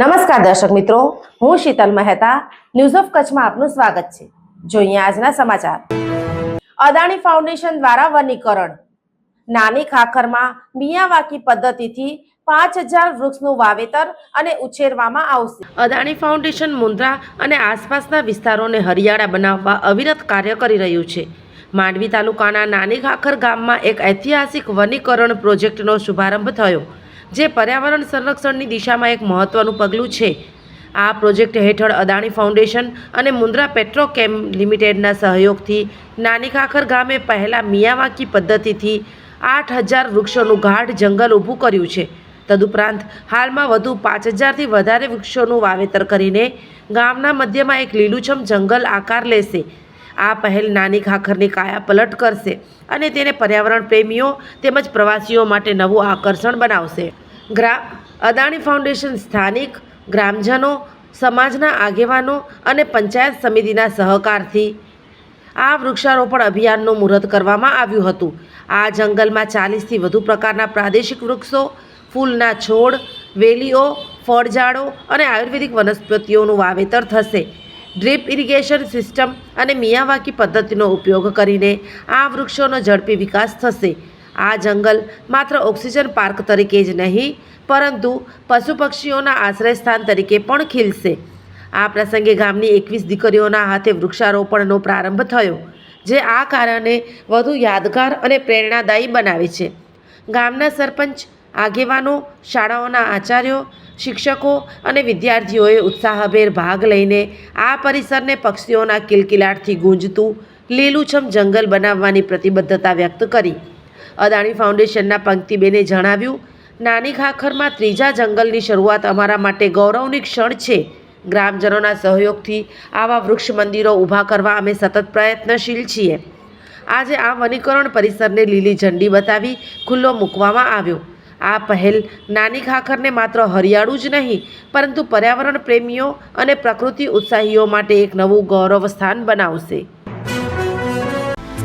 નમસ્કાર દર્શક મિત્રો, હું શીતલ મહેતા ન્યૂઝ ઓફ કચ્છમાં આપનું સ્વાગત છે. જોઈએ આજના સમાચાર. અદાણી ફાઉન્ડેશન દ્વારા વનીકરણ. નાની ખાખરમાં મિયાવાકી પદ્ધતિથી પાંચ હજાર વૃક્ષનું વાવેતર અને ઉછેરવામાં આવશે. અદાણી ફાઉન્ડેશન મુન્દ્રા અને આસપાસના વિસ્તારોને હરિયાળા બનાવવા અવિરત કાર્ય કરી રહ્યું છે. માંડવી તાલુકાના નાની ખાખર ગામમાં એક ઐતિહાસિક વનીકરણ પ્રોજેક્ટનો શુભારંભ થયો. જે પર્યાવરણ સંરક્ષણની દિશામાં એક મહત્વનું પગલું છે. આ પ્રોજેક્ટ હેઠળ અદાણી ફાઉન્ડેશન અને મુન્દ્રા પેટ્રોકેમ લિમિટેડના સહયોગથી નાની ખાખર ગામે પહેલાં મિયાવાકી પદ્ધતિથી આઠ હજાર વૃક્ષોનું ગાઢ જંગલ ઊભું કર્યું છે. તદુપરાંત હાલમાં વધુ પાંચ હજારથી વધારે વૃક્ષોનું વાવેતર કરીને ગામના મધ્યમાં એક લીલુંછમ જંગલ આકાર લેશે. આ પહેલ નાની ખાખરની કાયા પલટ કરશે અને તેને પર્યાવરણ પ્રેમીઓ તેમજ પ્રવાસીઓ માટે નવું આકર્ષણ બનાવશે. ગ્રા, અદાણી ફાઉન્ડેશન સ્થાનિક, ગ્રામજનો, સમાજના આગેવાનો અને પંચાયત સમિતિના સહકારથી આ વૃક્ષારોપણ અભિયાનનું મુહૂર્ત કરવામાં આવ્યું હતું. આ જંગલમાં ચાલીસથી વધુ પ્રકારના પ્રાદેશિક વૃક્ષો, ફૂલના છોડ, વેલીઓ, ફળઝાડો અને આયુર્વેદિક વનસ્પતિઓનું વાવેતર થશે. ડ્રીપ ઇરિગેશન સિસ્ટમ અને મિયાવાકી પદ્ધતિનો ઉપયોગ કરીને આ વૃક્ષોનો ઝડપી વિકાસ થશે. આ જંગલ માત્ર ઓક્સિજન પાર્ક તરીકે જ નહીં, પરંતુ પશુ પક્ષીઓના આશ્રયસ્થાન તરીકે પણ ખીલશે. આ પ્રસંગે ગામની એકવીસ દીકરીઓના હાથે વૃક્ષારોપણનો પ્રારંભ થયો, જે આ કારણે વધુ યાદગાર અને પ્રેરણાદાયી બનાવે છે. ગામના સરપંચ, આગેવાનો, શાળાઓના આચાર્યો, શિક્ષકો અને વિદ્યાર્થીઓએ ઉત્સાહભેર ભાગ લઈને આ પરિસરને પક્ષીઓના કિલકિલાટથી ગુંજતું લીલુંછમ જંગલ બનાવવાની પ્રતિબદ્ધતા વ્યક્ત કરી. અદાણી ફાઉન્ડેશનના પંક્તિબેને જણાવ્યું, નાની ખાખરમાં ત્રીજા જંગલની શરૂઆત અમારા માટે ગૌરવની ક્ષણ છે. ગ્રામજનોના સહયોગથી આવા વૃક્ષ મંદિરો ઊભા કરવા અમે સતત પ્રયત્નશીલ છીએ. આજે આ વનીકરણ પરિસરને લીલી ઝંડી બતાવી ખુલ્લો મૂકવામાં આવ્યો. આ પહેલ નાની ખાખરને માત્ર હરિયાળું જ નહીં, પરંતુ પર્યાવરણ પ્રેમીઓ અને પ્રકૃતિ ઉત્સાહીઓ માટે એક નવું ગૌરવ સ્થાન બનાવશે.